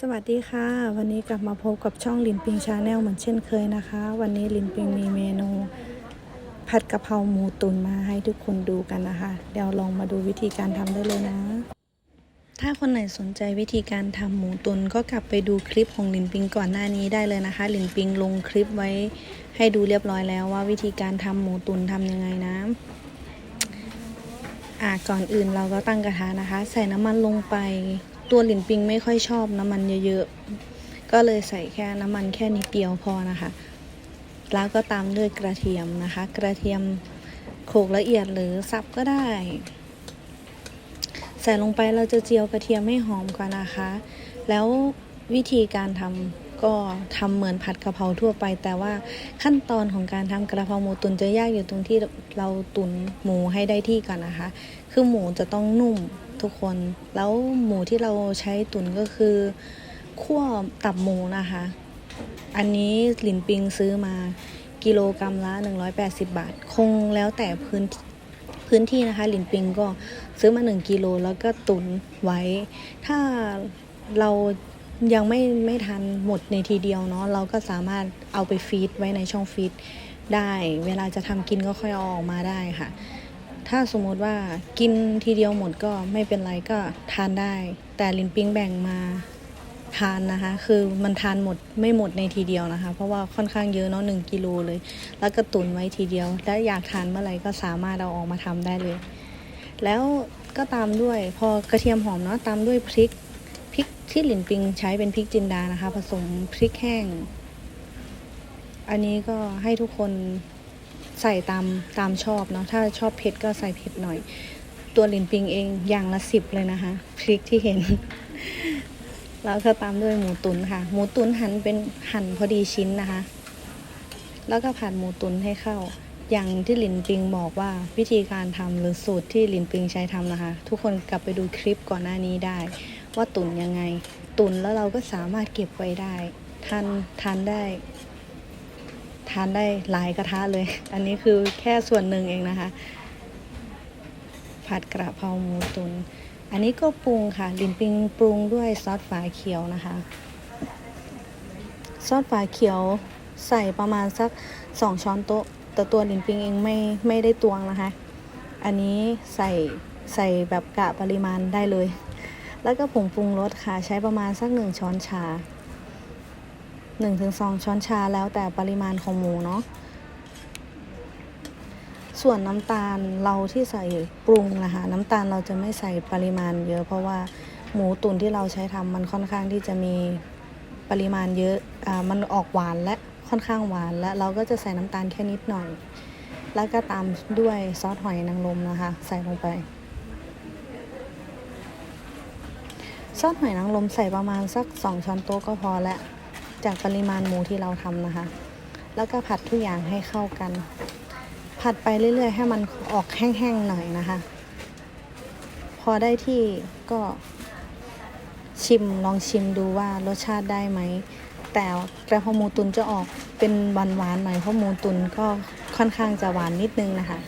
สวัสดีค่ะ วันนี้กลับมาพบกับช่องลินปิงชาแนลเหมือนเช่นเคยนะคะ วันนี้ลินปิงมีเมนู ผัดกะเพราหมูตุ๋นมาให้ทุกคนดูกันนะคะ เดี๋ยวลองมาดูวิธีการทำได้เลยนะ ถ้าคนไหนสนใจวิธีการทำหมูตุ๋นก็กลับไปดูคลิปของลินปิงก่อนหน้านี้ได้เลยนะคะลินปิงลงคลิปไว้ให้ดูเรียบร้อยแล้วว่าวิธีการทำหมูตุ๋นทำยังไงนะอะก่อนอื่นเราก็ตั้งกระทะนะคะ ใส่น้ำมันลงไป ตัวหลินปิงไม่ค่อยชอบน้ำมันเยอะๆ ก็เลยใส่แค่น้ำมันแค่นิดเดียวพอนะคะ แล้วก็ตามด้วยกระเทียมนะคะ กระเทียมโขลกละเอียดหรือสับก็ได้ ใส่ลงไปเราจะเจียวกระเทียมให้หอมก่อนนะคะ แล้ววิธีการทำก็ทำเหมือนผัดกะเพราทั่วไป แต่ว่าขั้นตอนของการทำกระเพราหมูตุนจะยากอยู่ตรงที่เราตุนหมูให้ได้ที่ก่อนนะคะ คือหมูจะต้องนุ่ม ทุกคน แล้วหมูที่เราใช้ตุนก็คือคั่วตับหมูนะคะ อันนี้หลินปิงซื้อมากิโลกรรัมละ 180 บาท คงแล้วแต่พื้นพื้นที่นะคะหลินปิงก็ซื้อมา 1กิโลแล้วก็ตุนไว้ ถ้าเรายังไม่ไม่ทันหมดในทีเดียวเนาะเราก็สามารถเอาไปฟีดไว้ในช่องฟีดได้ เวลาจะทำกินก็ค่อยเอาออกมาได้ค่ะ ถ้าสมมติว่ากินทีเดียวหมดก็ไม่เป็นไรก็ทานได้ แต่ลินปิงแบ่งมาทานนะคะ คือมันทานหมดไม่หมดในทีเดียวนะคะ เพราะว่าค่อนข้างเยอะเนาะหนึ่งกิโลเลย แล้วก็ตุนไว้ทีเดียว แล้วอยากทานเมื่อไหร่ก็สามารถเอาออกมาทำได้เลย แล้วก็ตามด้วยพอกระเทียมหอมเนาะตามด้วยพริกพริกที่หลินปิงใช้เป็นพริกจินดานะคะ ผสมพริกแห้ง อันนี้ก็ให้ทุกคน ใส่ตามตามชอบเนาะถ้าชอบเผ็ดก็ใส่เผ็ดหน่อย ตัวลินปิงเองอย่างละสิบเลยนะคะพริกที่เห็น แล้วก็ตามด้วยหมูตุนค่ะ หมูตุนหั่นเป็นหั่นพอดีชิ้นนะคะ แล้วก็ผัดหมูตุนให้เข้า อย่างที่ลินปิงบอกว่าวิธีการทำหรือสูตรที่ลินปิงใช้ทำนะคะ ทุกคนกลับไปดูคลิปก่อนหน้านี้ได้ ว่าตุนยังไง ตุนแล้วเราก็สามารถเก็บไว้ได้ทานทานได้ ทานได้หลายกระทะเลย อันนี้คือแค่ส่วนหนึ่งเองนะคะ ผัดกระเพราหมูตุน อันนี้ก็ปรุงค่ะ ลินปิงปรุงด้วยซอสฝาเขียวนะคะ ซอสฝาเขียวใส่ประมาณสักสองช้อนโต๊ะ แต่ตัวลินปิงเองไม่ไม่ได้ตวงนะคะ อันนี้ใส่ใส่แบบกะปริมาณได้เลย แล้วก็ผงปรุงรสค่ะ ใช้ประมาณสักหนึ่งช้อนชา หนึ่งถึงสองช้อนชาแล้วแต่ปริมาณของหมูเนาะส่วนน้ำตาลเราที่ใส่ปรุงนะคะ น้ำตาลเราจะไม่ใส่ปริมาณเยอะ เพราะว่าหมูตุ๋นที่เราใช้ทำมันค่อนข้างที่จะมีปริมาณเยอะอ่ามันออกหวานและค่อนข้างหวานและเราก็จะใส่น้ำตาลแค่นิดหน่อย แล้วก็ตามด้วยซอสหอยนางรมนะคะ ใส่ลงไปซอสหอยนางรมใส่ประมาณสักสองช้อนโต๊ะก็พอแล้ว จากปริมาณหมูที่เราทำนะคะ แล้วก็ผัดทุกอย่างให้เข้ากัน ผัดไปเรื่อยๆ ให้มันออกแห้งๆหน่อยนะคะ พอได้ที่ก็ชิมลองชิมดูว่ารสชาติได้ไหม แต่กระเพราหมูตุนจะออกเป็นหวานๆหน่อยเพราะหมูตุนก็ค่อนข้างจะหวานนิดนึงนะคะ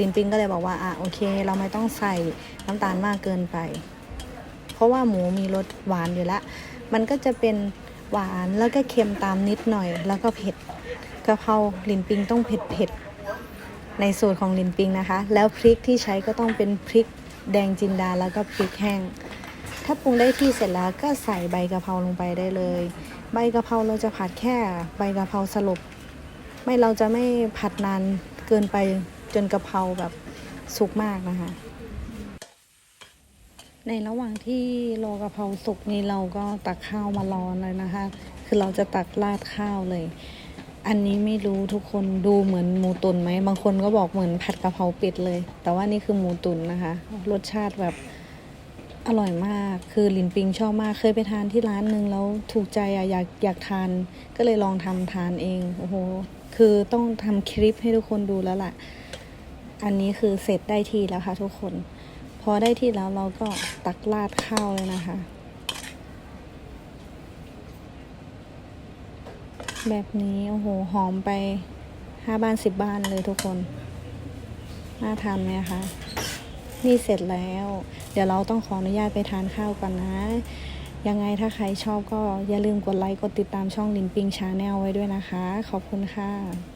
ลินปิงก็เลยบอกว่าอะโอเค เราไม่ต้องใส่น้ำตาลมากเกินไป เพราะว่าหมูมีรสหวานอยู่แล้ว มันก็จะเป็น หวานแล้วก็เค็มตามนิดหน่อย แล้วก็เผ็ดกะเพราลินปิงต้องเผ็ดเผ็ดๆในสูตรของลินปิงนะคะ แล้วพริกที่ใช้ก็ต้องเป็นพริกแดงจินดาแล้วก็พริกแห้ง ถ้าปรุงได้ที่เสร็จแล้วก็ใส่ใบกะเพราลงไปได้เลย ใบกะเพราเราจะผัดแค่ใบกะเพราสลบไม่เราจะไม่ผัดนานเกินไปจนกะเพราแบบสุกมากนะคะ ในระหว่างที่รอกะเพราสุกนี่เราก็ตักข้าวมาร้อนเลยนะคะ คือเราจะตักราดข้าวเลย อันนี้ไม่รู้ทุกคนดูเหมือนหมูตุ๋นไหม บางคนก็บอกเหมือนผัดกะเพราเป็ดเลย แต่ว่านี่คือหมูตุ๋นนะคะ รสชาติแบบอร่อยมาก คือลินปิงชอบมาก เคยไปทานที่ร้านหนึ่งแล้วถูกใจอะอยากอยากทาน ก็เลยลองทำทานเอง โอ้โห คือต้องทำคลิปให้ทุกคนดูแล้วล่ะ อันนี้คือเสร็จได้ทีแล้วค่ะทุกคน พอได้ที่แล้วเราก็ตักราดข้าวเลยนะคะ แบบนี้ โอ้โห หอมไปห้าบ้านสิบบ้านเลยทุกคน น่าทานไหมคะ นี่เสร็จแล้ว เดี๋ยวเราต้องขออนุญาตไปทานข้าวก่อนนะ ยังไงถ้าใครชอบก็อย่าลืมกดไลค์ กดติดตามช่องลินปิงชาแนลไว้ด้วยนะคะ ขอบคุณค่ะ